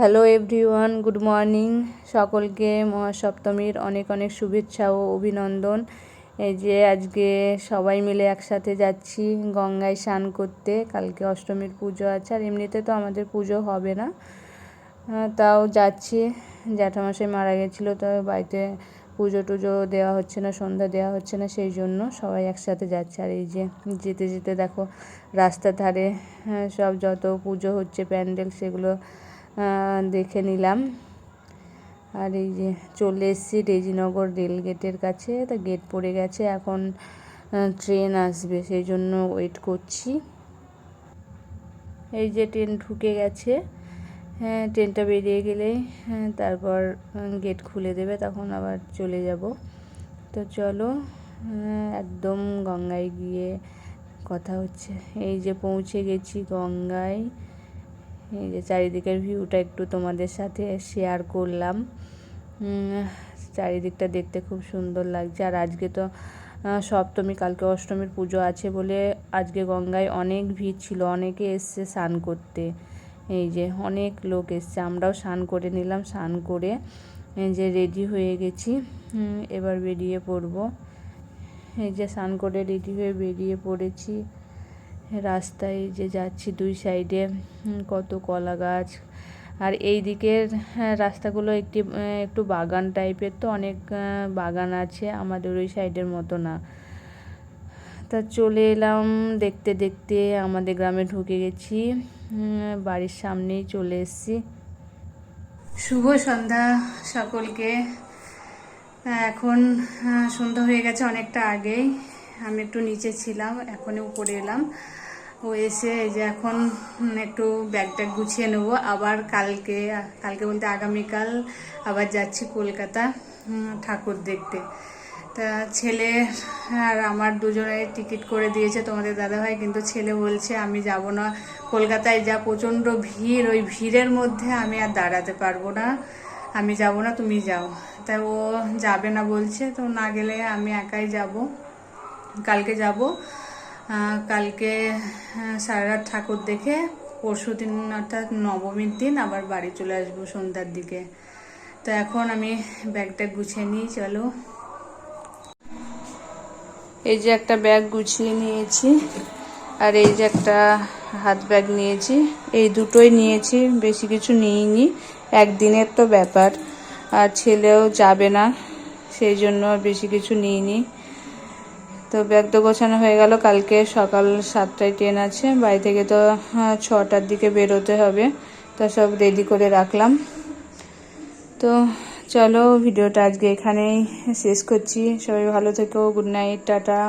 Hello everyone good morning সকলকে মহাসপ্তমীর অনেক অনেক শুভেচ্ছা ও অভিনন্দন। এই যে আজকে সবাই মিলে একসাথে যাচ্ছি গঙ্গায় স্নান করতে। কালকে অষ্টমীর পুজো আছে আর এমনিতে তো আমাদের পুজো হবে না। তাও যাচ্ছি। জ্যাঠামশাই মারা গেছিল তো বাড়িতে পুজো টুজো দেওয়া হচ্ছে না, সন্ধ্যা দেওয়া হচ্ছে না, সেই জন্য সবাই একসাথে যাচ্ছে। আর এই যে যেতে যেতে দেখো রাস্তার ধারে সব যত পুজো হচ্ছে, প্যান্ডেল সেগুলো দেখে নিলাম। আর এই যে চলে এসেছি রেজিনগর রেল গেটের কাছে। তা গেট পড়ে গেছে, এখন ট্রেন আসবে, সেই জন্য ওয়েট করছি। এই যে ট্রেন ঢুকে গেছে। হ্যাঁ ট্রেনটা বেরিয়ে গেলেই হ্যাঁ তারপর গেট খুলে দেবে, তখন আবার চলে যাব। তো চলো একদম গঙ্গায় গিয়ে কথা হচ্ছে। এই যে পৌঁছে গেছি গঙ্গায়। এই যে চারিদিকের ভিউটা একটু তোমাদের সাথে শেয়ার করলাম। চারিদিকটা দেখতে খুব সুন্দর লাগছে। আর আজকে তো সপ্তমী, কালকে অষ্টমীর পুজো আছে বলে আজকে গঙ্গায় অনেক ভিড় ছিল, অনেকে এসছে স্নান করতে। এই যে অনেক লোক এসছে, আমরাও স্নান করে নিলাম, স্নান করে এই যে রেডি হয়ে গেছি। এবার বেরিয়ে পড়ব। এই যে স্নান করে রেডি হয়ে বেরিয়ে পড়েছি। রাস্তায় যে যাচ্ছি দুই সাইডে কত কলা গাছ। আর এই দিকের হ্যাঁ, রাস্তাগুলো একটি একটু বাগান টাইপের তো অনেক বাগান আছে আমাদের ওই সাইডের মতো না। তা চলে এলাম দেখতে দেখতে আমাদের গ্রামে ঢুকে গেছি বাড়ির সামনেই চলে এসেছি। শুভ সন্ধ্যা সকলকে। এখন সন্ধ্যা হয়ে গেছে অনেকটা আগেই। আমি একটু নিচে ছিলাম, এখনই উপরে এলাম। ও এসে এই যে এখন একটু ব্যাগ ট্যাগ গুছিয়ে নেব। আবার কালকে কালকে বলতে আগামীকাল আবার যাচ্ছি কলকাতা ঠাকুর দেখতে। তা ছেলে আর আমার দুজনের টিকিট করে দিয়েছে তোমাদের দাদাভাই, কিন্তু ছেলে বলছে আমি যাব না। কলকাতায় যা প্রচণ্ড ভিড়, ওই ভিড়ের মধ্যে আমি আর দাঁড়াতে পারব না। আমি যাব না, তুমি যাও। তাই ও যাবে না বলছে, তো না গেলে আমি একাই যাব। কালকে যাব। কালকে সারা রাত ঠাকুর দেখে পরশু দিন অর্থাৎ নবমীর দিন আবার বাড়ি চলে আসব সন্ধ্যার দিকে। তো এখন আমি ব্যাগটা গুছিয়ে নিই, চলো। এই যে একটা ব্যাগ গুছিয়ে নিয়েছি আর এই যে একটা হাত ব্যাগ নিয়েছি। এই দুটোই নিয়েছি, বেশি কিছু নিইনি, একদিনের তো ব্যাপার। আর ছেলেও যাবে না, সেই জন্য বেশি কিছু নিইনি। তো ব্যাগ তো গোছানো হয়ে গেল। কালকে সকাল সাতটায় ট্রেন আছে। বাড়ি থেকে তো হ্যাঁ, ছটার দিকে বেরোতে হবে। তো সব রেডি করে রাখলাম। তো চলো ভিডিওটা আজকে এখানেই শেষ করছি। সবাই ভালো থেকো গুড নাইট টাটা।